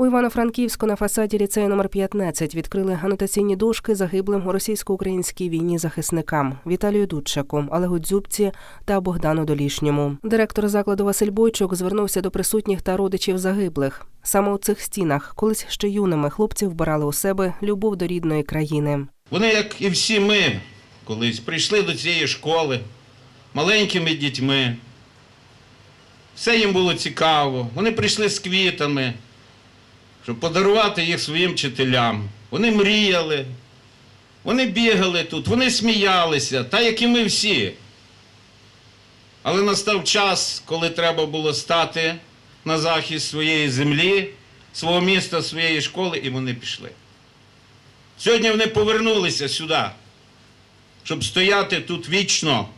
У Івано-Франківську на фасаді ліцею номер 15 відкрили анотаційні дошки загиблим у російсько-українській війні захисникам Віталію Дудчаку, Олегу Дзюбці та Богдану Долішньому. Директор закладу Василь Бойчук звернувся до присутніх та родичів загиблих. Саме у цих стінах, колись ще юними хлопці вбирали у себе любов до рідної країни. Вони, як і всі ми, колись прийшли до цієї школи маленькими дітьми. Все їм було цікаво. Вони прийшли з квітами, щоб подарувати їх своїм вчителям. Вони мріяли, вони бігали тут, вони сміялися, так як і ми всі. Але настав час, коли треба було стати на захист своєї землі, свого міста, своєї школи, і вони пішли. Сьогодні вони повернулися сюди, щоб стояти тут вічно.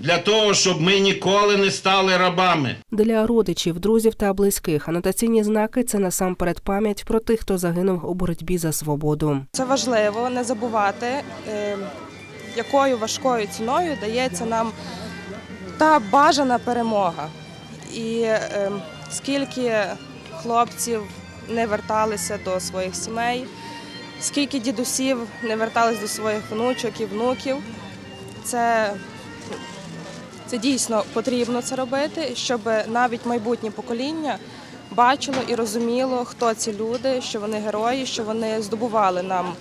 Для того, щоб ми ніколи не стали рабами. Для родичів, друзів та близьких анотаційні знаки це насамперед пам'ять про тих, хто загинув у боротьбі за свободу. Це важливо не забувати, е, якою важкою ціною дається нам та бажана перемога. І е, скільки хлопців не верталися до своїх сімей, скільки дідусів не вертались до своїх внучок і внуків. Це, це дійсно потрібно це робити, щоб навіть майбутнє покоління бачило і розуміло, хто ці люди, що вони герої, що вони здобували нам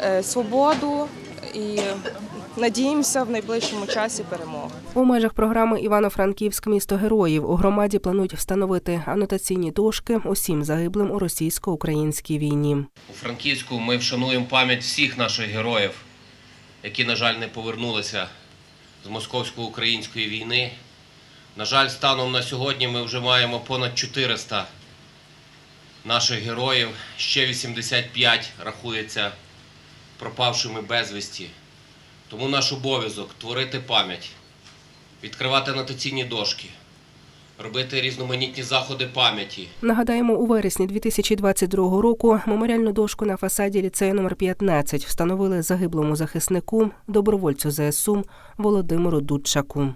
е, свободу і надіємося в найближчому часі перемогу. У межах програми Івано-Франківськ місто героїв у громаді планують встановити анотаційні дошки усім загиблим у російсько-українській війні. У Франківську ми вшануємо пам'ять всіх наших героїв, які, на жаль, не повернулися з московсько-української війни. На жаль, станом на сьогодні ми вже маємо понад 400 наших героїв, ще 85 рахується пропавшими безвісті. Тому наш обов'язок творити пам'ять, відкривати анотаційні дошки, робити різноманітні заходи пам'яті. Нагадаємо, у вересні 2022 року меморіальну дошку на фасаді ліцею номер 15 встановили загиблому захиснику, добровольцю ЗСУ Володимиру Дудчаку.